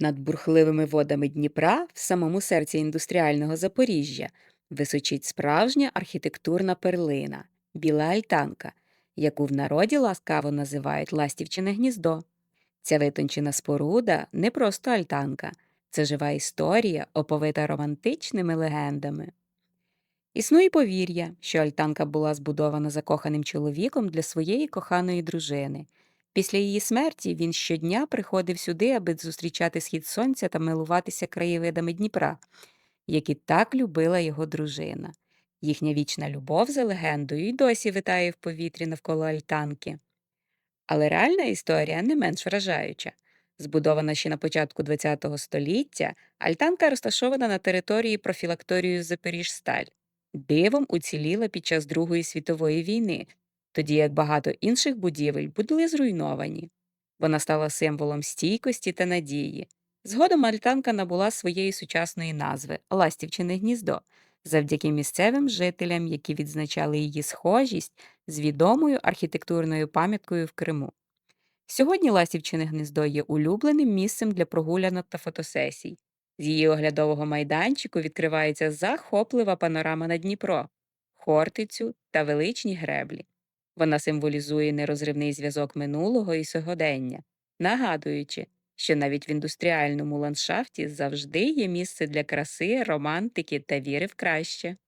Над бурхливими водами Дніпра, в самому серці індустріального Запоріжжя, височить справжня архітектурна перлина біла альтанка, яку в народі ласкаво називають ластівчине гніздо. Ця витончена споруда не просто альтанка, це жива історія, оповита романтичними легендами. Існує повір'я, що альтанка була збудована закоханим чоловіком для своєї коханої дружини. Після її смерті він щодня приходив сюди, аби зустрічати схід сонця та милуватися краєвидами Дніпра, які так любила його дружина. Їхня вічна любов за легендою й досі витає в повітрі навколо альтанки. Але реальна історія не менш вражаюча. Збудована ще на початку ХХ століття, альтанка розташована на території профілакторію Запоріжсталь. Дивом уціліла під час Другої світової війни, тоді як багато інших будівель були зруйновані. Вона стала символом стійкості та надії. Згодом альтанка набула своєї сучасної назви Ластівчине гніздо, завдяки місцевим жителям, які відзначали її схожість з відомою архітектурною пам'яткою в Криму. Сьогодні Ластівчине гніздо є улюбленим місцем для прогулянок та фотосесій. З її оглядового майданчику відкривається захоплива панорама на Дніпро, Хортицю та величні греблі. Вона символізує нерозривний зв'язок минулого і сьогодення, нагадуючи, що навіть в індустріальному ландшафті завжди є місце для краси, романтики та віри в краще.